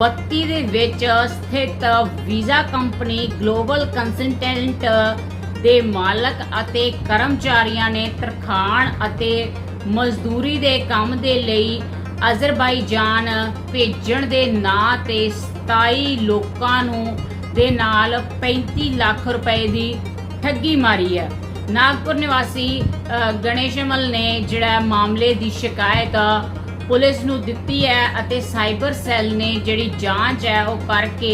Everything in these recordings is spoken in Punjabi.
ਬੱਤੀ ਦੇ ਵਿੱਚ ਸਥਿਤ ਵੀਜ਼ਾ ਕੰਪਨੀ ਗਲੋਬਲ ਕੰਸਲਟੈਂਟ ਦੇ ਮਾਲਕ ਅਤੇ ਕਰਮਚਾਰੀਆਂ ਨੇ ਤਰਖਾਣ ਅਤੇ ਮਜ਼ਦੂਰੀ ਦੇ ਕੰਮ ਦੇ ਲਈ ਅਜ਼ਰਬਾਈਜਾਨ ਭੇਜਣ ਦੇ ਨਾਂ ਤੇ 27 ਲੋਕਾਂ ਨੂੰ ਦੇ ਨਾਲ 35 ਲੱਖ ਰੁਪਏ ਦੀ ਠੱਗੀ ਮਾਰੀ ਹੈ। ਨਾਗਪੁਰ ਨਿਵਾਸੀ ਅ, ਗਣੇਸ਼ਮਲ ਨੇ ਜਿਹੜਾ ਮਾਮਲੇ ਦੀ ਸ਼ਿਕਾਇਤ ਪੁਲਿਸ ਨੂੰ ਦਿੱਤੀ ਹੈ ਅਤੇ ਸਾਈਬਰ ਸੈੱਲ ਨੇ ਜਿਹੜੀ ਜਾਂਚ ਹੈ ਉਹ ਕਰਕੇ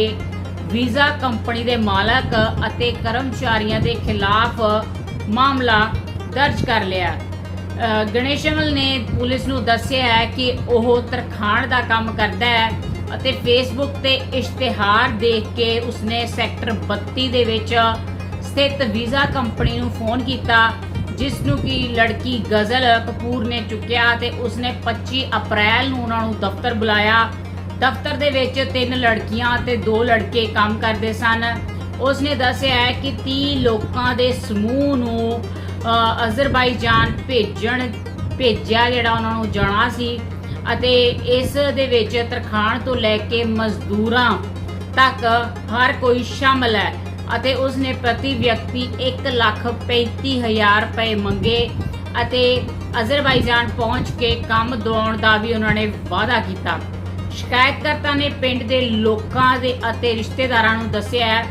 ਵੀਜ਼ਾ ਕੰਪਨੀ ਦੇ ਮਾਲਕ ਅਤੇ ਕਰਮਚਾਰੀਆਂ ਦੇ ਖਿਲਾਫ ਮਾਮਲਾ ਦਰਜ ਕਰ ਲਿਆ ਅ, ਗਣੇਸ਼ਮਲ ਨੇ ਪੁਲਿਸ ਨੂੰ ਦੱਸਿਆ ਹੈ ਕਿ ਉਹ ਤਰਖਾਣ ਦਾ ਕੰਮ ਕਰਦਾ ਹੈ ਅਤੇ ਫੇਸਬੁੱਕ ਤੇ ਇਸ਼ਤਿਹਾਰ ਦੇਖ ਕੇ ਉਸਨੇ ਸੈਕਟਰ 32 ਦੇ ਵਿੱਚ ਸਥਿਤ ਵੀਜ਼ਾ ਕੰਪਨੀ ਨੂੰ ਫੋਨ ਕੀਤਾ ਜਿਸ ਨੂੰ ਕਿ ਲੜਕੀ ਗਜ਼ਲ ਕਪੂਰ ਨੇ ਚੁੱਕਿਆ ਤੇ ਉਸਨੇ 25 ਅਪ੍ਰੈਲ ਨੂੰ ਉਹਨਾਂ ਨੂੰ ਦਫ਼ਤਰ ਬੁਲਾਇਆ। ਦਫ਼ਤਰ ਦੇ ਵਿੱਚ ਤਿੰਨ ਲੜਕੀਆਂ ਤੇ ਦੋ ਲੜਕੇ ਕੰਮ ਕਰਦੇ ਸਨ। ਉਸਨੇ ਦੱਸਿਆ ਹੈ ਕਿ 30 ਲੋਕਾਂ ਦੇ ਸਮੂਹ ਨੂੰ ਅ, ਅਜ਼ਰਬਾਈਜਾਨ ਭੇਜਣ ਭੇਜਿਆ ਜਿਹੜਾ ਉਹਨਾਂ ਨੂੰ ਜਾਣਾ ਸੀ ਅਤੇ ਇਸ ਦੇ ਵਿੱਚ ਤਰਖਾਣ ਤੋਂ ਲੈ ਕੇ ਮਜ਼ਦੂਰਾਂ ਤੱਕ ਹਰ ਕੋਈ ਸ਼ਾਮਲ ਹੈ। ਅਤੇ ਉਸ ਨੇ ਪ੍ਰਤੀ ਵਿਅਕਤੀ 135000 ਰੁਪਏ ਮੰਗੇ ਅਤੇ ਅਜ਼ਰਬਾਈਜਾਨ ਪਹੁੰਚ ਕੇ ਕੰਮ ਦਵਾਉਣ ਦਾ ਵੀ ਉਹਨਾਂ ਨੇ ਵਾਅਦਾ ਕੀਤਾ। ਸ਼ਿਕਾਇਤਕਰਤਾ ਨੇ ਪਿੰਡ ਦੇ ਲੋਕਾਂ ਦੇ ਅਤੇ ਰਿਸ਼ਤੇਦਾਰਾਂ ਨੂੰ ਦੱਸਿਆ ਹੈ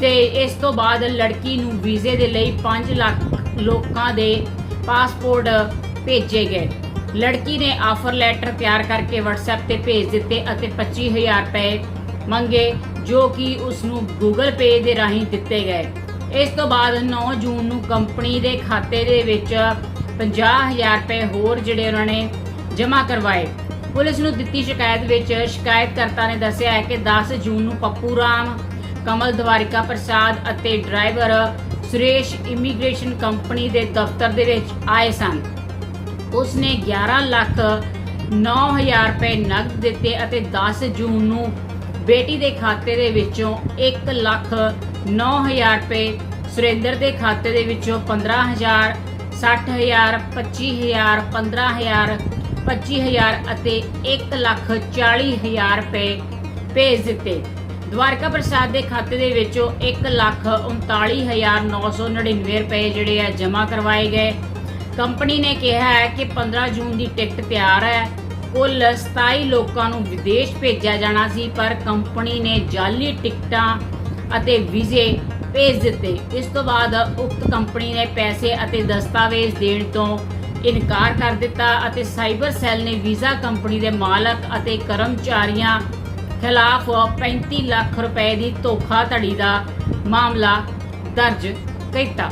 ਤੇ ਇਸ ਤੋਂ ਬਾਅਦ ਲੜਕੀ ਨੂੰ ਵੀਜ਼ੇ ਦੇ ਲਈ 5 ਲੱਖ ਲੋਕਾਂ ਦੇ ਪਾਸਪੋਰਟ ਭੇਜੇ ਗਏ। ਲੜਕੀ ਨੇ ਆਫਰ ਲੈਟਰ ਤਿਆਰ ਕਰਕੇ WhatsApp ਤੇ ਭੇਜ ਦਿੱਤੇ ਅਤੇ 25000 ਰੁਪਏ ਮੰਗੇ। ਜੋ ਕਿ ਉਸ ਨੂੰ Google Pay ਦੇ ਰਾਹੀਂ ਦਿੱਤੇ ਗਏ। ਇਸ ਤੋਂ ਬਾਅਦ 9 ਜੂਨ ਨੂੰ ਕੰਪਨੀ ਦੇ ਖਾਤੇ ਦੇ ਵਿੱਚ 50000 ਰੁਪਏ ਹੋਰ ਜਿਹੜੇ ਉਹਨਾਂ ਨੇ ਜਮ੍ਹਾਂ ਕਰਵਾਏ। ਪੁਲਿਸ ਨੂੰ ਦਿੱਤੀ ਸ਼ਿਕਾਇਤ ਵਿੱਚ ਸ਼ਿਕਾਇਤਕਰਤਾ ਨੇ ਦੱਸਿਆ ਹੈ ਕਿ 10 ਜੂਨ ਨੂੰ ਪੱਪੂ ਰਾਮ, ਕਮਲ ਦਵਾਰਿਕਾ ਪ੍ਰਸਾਦ ਅਤੇ ਡਰਾਈਵਰ ਸੁਰੇਸ਼ ਇਮੀਗ੍ਰੇਸ਼ਨ ਕੰਪਨੀ ਦੇ ਦਫ਼ਤਰ ਦੇ ਵਿੱਚ ਆਏ ਸਨ। ਉਸਨੇ 11 ਲੱਖ 9000 ਰੁਪਏ ਨਕਦ ਦਿੱਤੇ ਅਤੇ 10 ਜੂਨ ਨੂੰ ਬੇਟੀ ਦੇ ਖਾਤੇ ਦੇ ਵਿੱਚੋਂ 1 ਲੱਖ 9000 ਰੁਪਏ, ਸੁਰਿੰਦਰ ਦੇ ਖਾਤੇ ਦੇ ਵਿੱਚੋਂ 15000 60000 25000 15000 25000 ਅਤੇ 1 ਲੱਖ 40000 ਰੁਪਏ ਭੇਜ ਦਿੱਤੇ। ਦਵਾਰਕਾ ਪ੍ਰਸਾਦ ਦੇ ਖਾਤੇ ਦੇ ਵਿੱਚੋਂ 1 ਲੱਖ 39999 ਰੁਪਏ ਜਿਹੜੇ ਆ ਜਮ੍ਹਾਂ ਕਰਵਾਏ ਗਏ। ਕੰਪਨੀ ਨੇ ਕਿਹਾ ਹੈ ਕਿ 15 ਜੂਨ ਦੀ ਟਿਕਟ ਤਿਆਰ ਹੈ। ਕੁੱਲ 27 ਲੋਕਾਂ ਨੂੰ ਵਿਦੇਸ਼ ਭੇਜਿਆ ਜਾਣਾ ਸੀ, ਪਰ ਕੰਪਨੀ ਨੇ ਜਾਲੀ ਟਿਕਟਾਂ ਅਤੇ ਵੀਜ਼ੇ ਭੇਜ ਦਿੱਤੇ। ਇਸ ਤੋਂ ਬਾਅਦ ਉਕਤ ਕੰਪਨੀ ਨੇ ਪੈਸੇ ਅਤੇ ਦਸਤਾਵੇਜ਼ ਦੇਣ ਤੋਂ ਇਨਕਾਰ ਕਰ ਦਿੱਤਾ ਅਤੇ ਸਾਈਬਰ ਸੈੱਲ ਨੇ ਵੀਜ਼ਾ ਕੰਪਨੀ ਦੇ ਮਾਲਕ ਅਤੇ ਕਰਮਚਾਰੀਆਂ ਖਿਲਾਫ 35 ਲੱਖ ਰੁਪਏ ਦੀ ਧੋਖਾਧੜੀ ਦਾ ਮਾਮਲਾ ਦਰਜ ਕੀਤਾ।